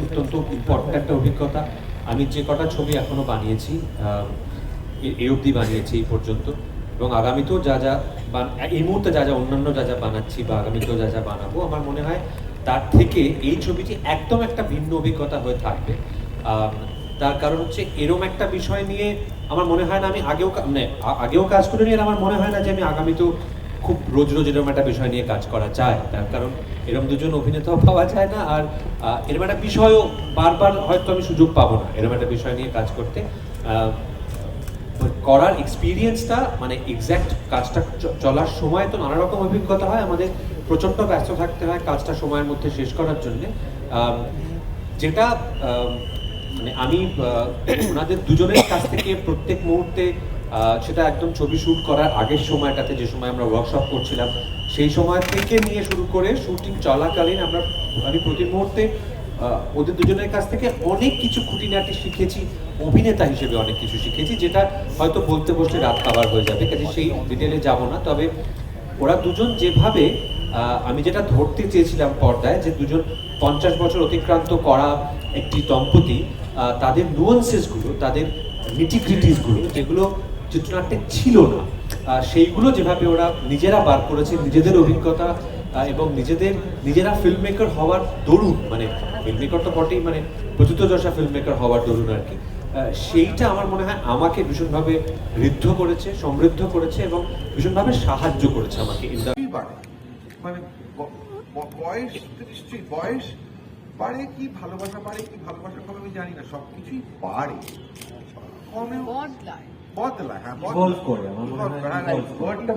অত্যন্ত ইম্পর্ট্যান্ট একটা অভিজ্ঞতা। আমি যে কটা ছবি এখনও বানিয়েছি এ- অবধি বানিয়েছি এই পর্যন্ত। এবং আগামীতেও যা যা এই মুহূর্তে যা যা অন্যান্য যা যা বানাচ্ছি বা আগামীতেও যা যা বানাবো, আমার মনে হয় তার থেকে এই ছবিটি একদম একটা ভিন্ন অভিজ্ঞতা হয়ে থাকবে। তার কারণ হচ্ছে এরম একটা বিষয় নিয়ে আমার মনে হয় না আমি আগেও মানে আগেও কাজ করে নিয়ে আমার মনে হয় না যে আমি আগামীতেও খুব রোজ রোজ এরকম একটা বিষয় নিয়ে কাজ করা যায়। তার কারণ এরকম দুজন অভিনেতাও পাওয়া যায় না আর এরকম একটা বিষয়ও বারবার হয়তো আমি সুযোগ পাবো না এরকম একটা বিষয় নিয়ে কাজ করতে। করার এক্সপিরিয়েন্সটা মানে এক্স্যাক্ট কাজটা চলার সময় তো নানা রকম অভিজ্ঞতা হয়। আমাদের প্রচণ্ড ব্যস্ত থাকতে হয় কাজটা সময়ের মধ্যে শেষ করার জন্য। যেটা মানে আমি ওনাদের দুজনের কাছ থেকে প্রত্যেক মুহূর্তে সেটা একদম ছবি শ্যুট করার আগের সময়টাতে যে সময় আমরা ওয়ার্কশপ করছিলাম, সেই সময় থেকে নিয়ে শুরু করে শুটিং চলাকালীন আমরা, আমি প্রতি মুহূর্তে ওদের দুজনের কাছ থেকে অনেক কিছু খুঁটিনাটি শিখেছি, অভিনেতা হিসেবে অনেক কিছু শিখেছি, যেটা হয়তো বলতে বসলে রাত খাবার হয়ে যাবে, কাজে সেই ডিটেলে যাব না। তবে ওরা দুজন যেভাবে আমি যেটা ধরতে চেয়েছিলাম পর্দায়, যে দুজন পঞ্চাশ বছর অতিক্রান্ত করা একটি দম্পতি তাদের নুয়ান্সেসগুলো তাদের নিটিগ্রিটিসগুলো যেগুলো চিত্রনাট্যে ছিল না। সেইগুলো যেভাবে ওরা নিজেরা বার করেছে নিজেদের অভিজ্ঞতা আহ, এবং নিজেদের নিজেরা ফিল্ম মেকার হওয়ার দরুন মানে ফিল্ম মেকার তো বটেই মানে প্রথিতযশা ফিল্ম মেকার হওয়ার দরুন আর কি। আহ, সেইটা আমার মনে হয় আমাকে ভীষণভাবে ঋদ্ধ করেছে সমৃদ্ধ করেছে এবং ভীষণভাবে সাহায্য করেছে আমাকে ইন দ্য মানে বয়স নিশ্চয়ই বয়স বাড়ে কি ভালোবাসা বাড়ে কি ভালোবাসা কমে আমি জানি না সব কিছুই বাড়ে। কমে বদলায়। বদলায় হ্যাঁ Evolve করে, আমার মনে হয় ওয়ার্ডটা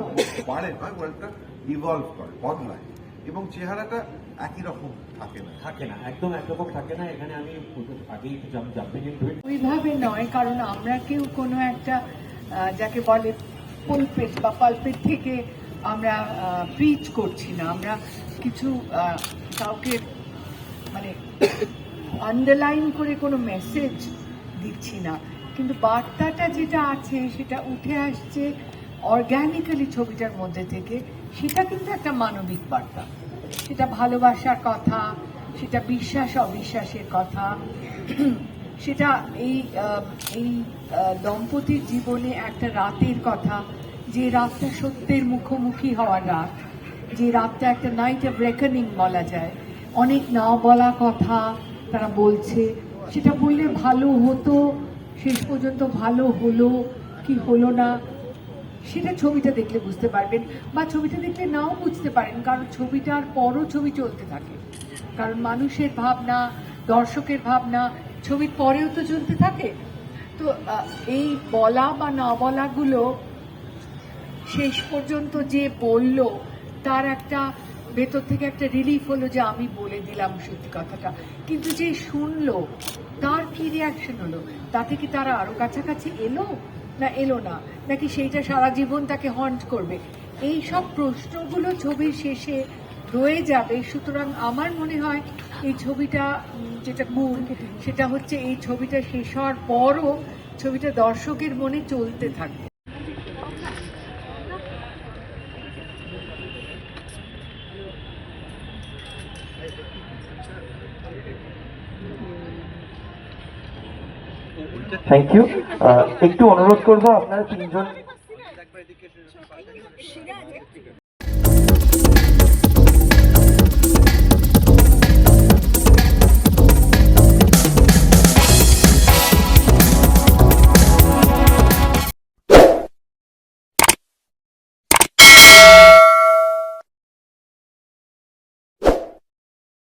বাড়ে নয় ওয়ার্ডটা ইভলভ করে বদলায় এবং চেহারাটা একই রকম থাকে না থাকে না একদম একরকম থাকে না এখানে আমি আগেই ওইভাবে নয় কারণ আমরা কেউ কোনো একটা যাকে বলে পুলপেট বা পালপেট থেকে আমরা প্রিচ করছি না আমরা কিছু আহ, কাউকে মানে আন্ডারলাইন করে কোনো মেসেজ দিচ্ছি না কিন্তু বার্তাটা যেটা আছে, সেটা উঠে আসছে অর্গ্যানিক্যালি ছবিটার মধ্যে থেকে, সেটা কিন্তু একটা মানবিক বার্তা। সেটা ভালোবাসার কথা, সেটা বিশ্বাস, অবিশ্বাসের কথা। সেটা এই এই দম্পতির জীবনে একটা রাতের কথা, যে রাতটা সত্যের মুখোমুখি হওয়ার রাত, যে রাতটা একটা নাইট অফ রেকনিং বলা যায়। অনেক না বলা কথা তারা বলছে, সেটা বললে ভালো হতো শেষ পর্যন্ত ভালো হলো কি হলো না, সেটা ছবিটা দেখলে বুঝতে পারবেন বা ছবিটা দেখলে নাও বুঝতে পারেন, কারণ ছবিটার পরও ছবি চলতে থাকে। কারণ মানুষের ভাবনা, দর্শকের ভাবনা, ছবির পরেও তো চলতে থাকে। তো এই বলা বা না বলাগুলো শেষ পর্যন্ত যে বলল, তার একটা ভেতর থেকে একটা রিলিফ হলো যে আমি বলে দিলাম সত্যি কথাটা। কিন্তু যে শুনলো, তার কি রিয়াকশন হলো? তাতে কি তারা আরও কাছাকাছি এলো? না এলো না। নাকি সেইটা সারা জীবন তাকে হন্ট করবে? এই সব প্রশ্নগুলো ছবির শেষে রয়ে যাবে। সুতরাং আমার মনে হয় এই ছবিটা যেটা গুণ সেটা হচ্ছে এই ছবিটা শেষ হওয়ার পরও ছবিটা দর্শকের মনে চলতে থাকবে। থ্যাংক ইউ একটু অনুরোধ করব আপনারা তিনজন